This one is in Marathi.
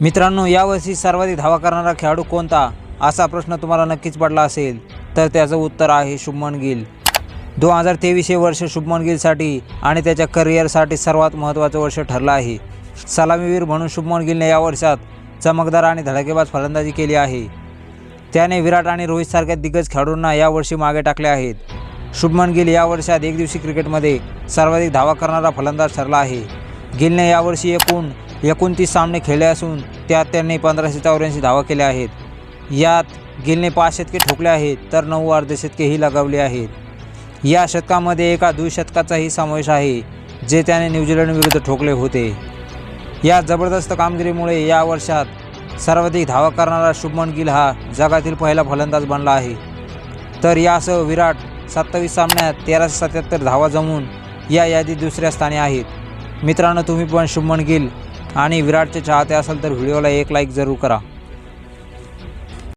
मित्रांनो यावर्षी सर्वाधिक धावा करणारा खेळाडू कोणता? असा प्रश्न तुम्हाला नक्कीच पडला असेल. तर त्याचं उत्तर आहे शुभमन गिल. दोन हजार तेवीस हे वर्ष शुभमन गिलसाठी आणि त्याच्या करिअरसाठी सर्वात महत्त्वाचं वर्ष ठरलं आहे. सलामीवीर म्हणून शुभमन गिलने या वर्षात चमकदार आणि धडाकेबाज फलंदाजी केली आहे. त्याने विराट आणि रोहितसारख्या दिग्गज खेळाडूंना यावर्षी मागे टाकले आहेत. शुभमन गिल या वर्षात एकदिवसीय क्रिकेटमध्ये सर्वाधिक धावा करणारा फलंदाज ठरला आहे. गिलने यावर्षी एकूण एकोणतीस सामने खेळले असून त्यात त्यांनी पंधराशे चौऱ्याऐंशी धावा केल्या आहेत. यात गिलने पाच शतके ठोकले आहेत तर नऊ अर्धशतकेही लगावली आहेत. या शतकामध्ये एका द्विशतकाचाही समावेश आहे जे त्याने न्यूझीलंडविरुद्ध ठोकले होते. या जबरदस्त कामगिरीमुळे या वर्षात सर्वाधिक धावा करणारा शुभमन गिल हा जगातील पहिला फलंदाज बनला आहे. तर यासह विराट सत्तावीस सामन्यात तेराशे सत्याहत्तर धावा जमून या यादीत दुसऱ्या स्थानी आहेत. मित्रांनो तुम्ही पण शुभमन गिल आणि विराटचे चाहते असाल तर व्हिडिओला एक लाईक जरूर करा.